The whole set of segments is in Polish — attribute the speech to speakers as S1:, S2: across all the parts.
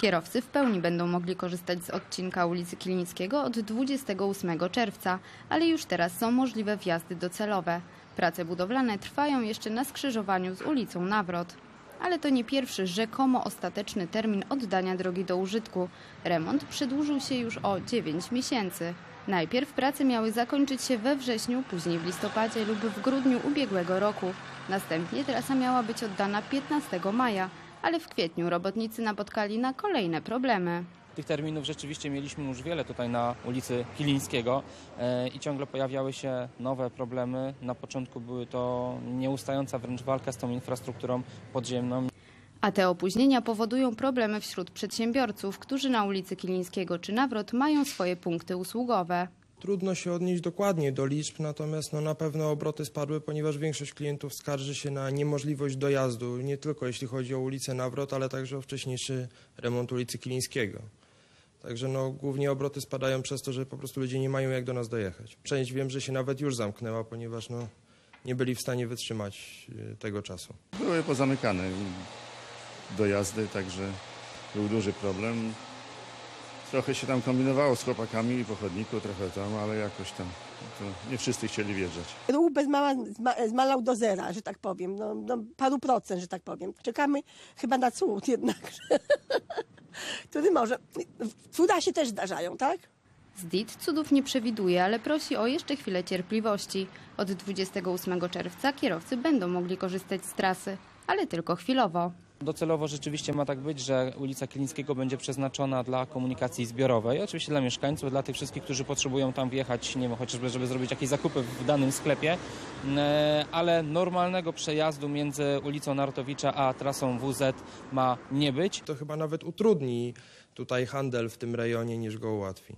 S1: Kierowcy w pełni będą mogli korzystać z odcinka ulicy Kilińskiego od 28 czerwca, ale już teraz są możliwe wjazdy docelowe. Prace budowlane trwają jeszcze na skrzyżowaniu z ulicą Nawrot. Ale to nie pierwszy rzekomo ostateczny termin oddania drogi do użytku. Remont przedłużył się już o 9 miesięcy. Najpierw prace miały zakończyć się we wrześniu, później w listopadzie lub w grudniu ubiegłego roku. Następnie trasa miała być oddana 15 maja, ale w kwietniu robotnicy napotkali na kolejne problemy.
S2: Tych terminów rzeczywiście mieliśmy już wiele tutaj na ulicy Kilińskiego e, i ciągle pojawiały się nowe problemy. Na początku były to nieustająca wręcz walka z tą infrastrukturą podziemną.
S1: A te opóźnienia powodują problemy wśród przedsiębiorców, którzy na ulicy Kilińskiego czy Nawrot mają swoje punkty usługowe.
S3: Trudno się odnieść dokładnie do liczb, natomiast no, na pewno obroty spadły, ponieważ większość klientów skarży się na niemożliwość dojazdu, nie tylko jeśli chodzi o ulicę Nawrot, ale także o wcześniejszy remont ulicy Kilińskiego. Także no, głównie obroty spadają przez to, że po prostu ludzie nie mają jak do nas dojechać. Część wiem, że się nawet już zamknęła, ponieważ no, nie byli w stanie wytrzymać y, tego czasu.
S4: Były pozamykane dojazdy, także był duży problem. Trochę się tam kombinowało z chłopakami po chodniku, trochę tam, ale jakoś tam to nie wszyscy chcieli wjeżdżać.
S5: Ruch bez mała zma- zmalał do zera, że tak powiem, no, no paru procent, że tak powiem. Czekamy chyba na cud jednak, który może. Cuda się też zdarzają, tak?
S1: ZDIT cudów nie przewiduje, ale prosi o jeszcze chwilę cierpliwości. Od 28 czerwca kierowcy będą mogli korzystać z trasy, ale tylko chwilowo.
S2: Docelowo rzeczywiście ma tak być, że ulica Kilińskiego będzie przeznaczona dla komunikacji zbiorowej, oczywiście dla mieszkańców, dla tych wszystkich, którzy potrzebują tam wjechać, nie wiem, chociażby żeby zrobić jakieś zakupy w danym sklepie, E, ale normalnego przejazdu między ulicą Narutowicza a trasą WZ ma nie być.
S3: To chyba nawet utrudni tutaj handel w tym rejonie niż go ułatwi.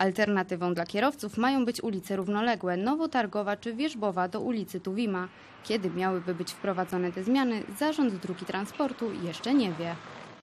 S1: Alternatywą dla kierowców mają być ulice równoległe, Nowotargowa czy Wierzbowa do ulicy Tuwima. Kiedy miałyby być wprowadzone te zmiany, Zarząd Dróg i Transportu jeszcze nie wie.